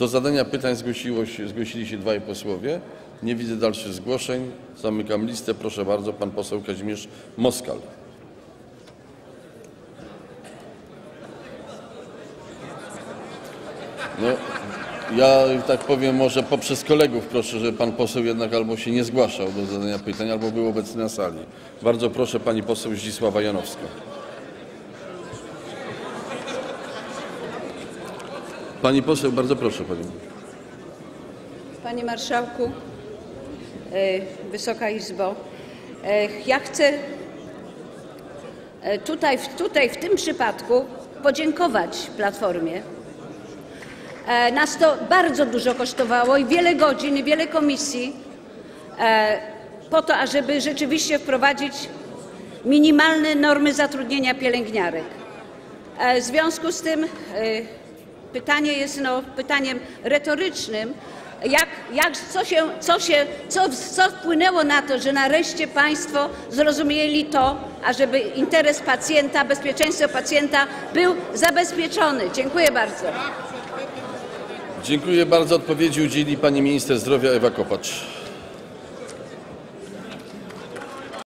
Do zadania pytań zgłosiło się, zgłosili się dwaj posłowie. Nie widzę dalszych zgłoszeń. Zamykam listę. Proszę bardzo, pan poseł Kazimierz Moskal. No, ja tak powiem może poprzez kolegów proszę, żeby pan poseł jednak albo się nie zgłaszał do zadania pytań, albo był obecny na sali. Bardzo proszę pani poseł Zdzisława Janowska. Pani poseł, bardzo proszę. Panie Marszałku, e, Wysoka Izbo, e, ja chcę e, tutaj, tutaj w tym przypadku podziękować Platformie. Nas to bardzo dużo kosztowało i wiele godzin, wiele komisji po to, ażeby rzeczywiście wprowadzić minimalne normy zatrudnienia pielęgniarek. W związku z tym pytanie jest no, pytaniem retorycznym. Jak, jak, co, się, co, się, co, co wpłynęło na to, że nareszcie Państwo zrozumieli to, ażeby interes pacjenta, bezpieczeństwo pacjenta był zabezpieczony? Dziękuję bardzo. Dziękuję bardzo. Odpowiedzi udzieli pani minister zdrowia Ewa Kopacz.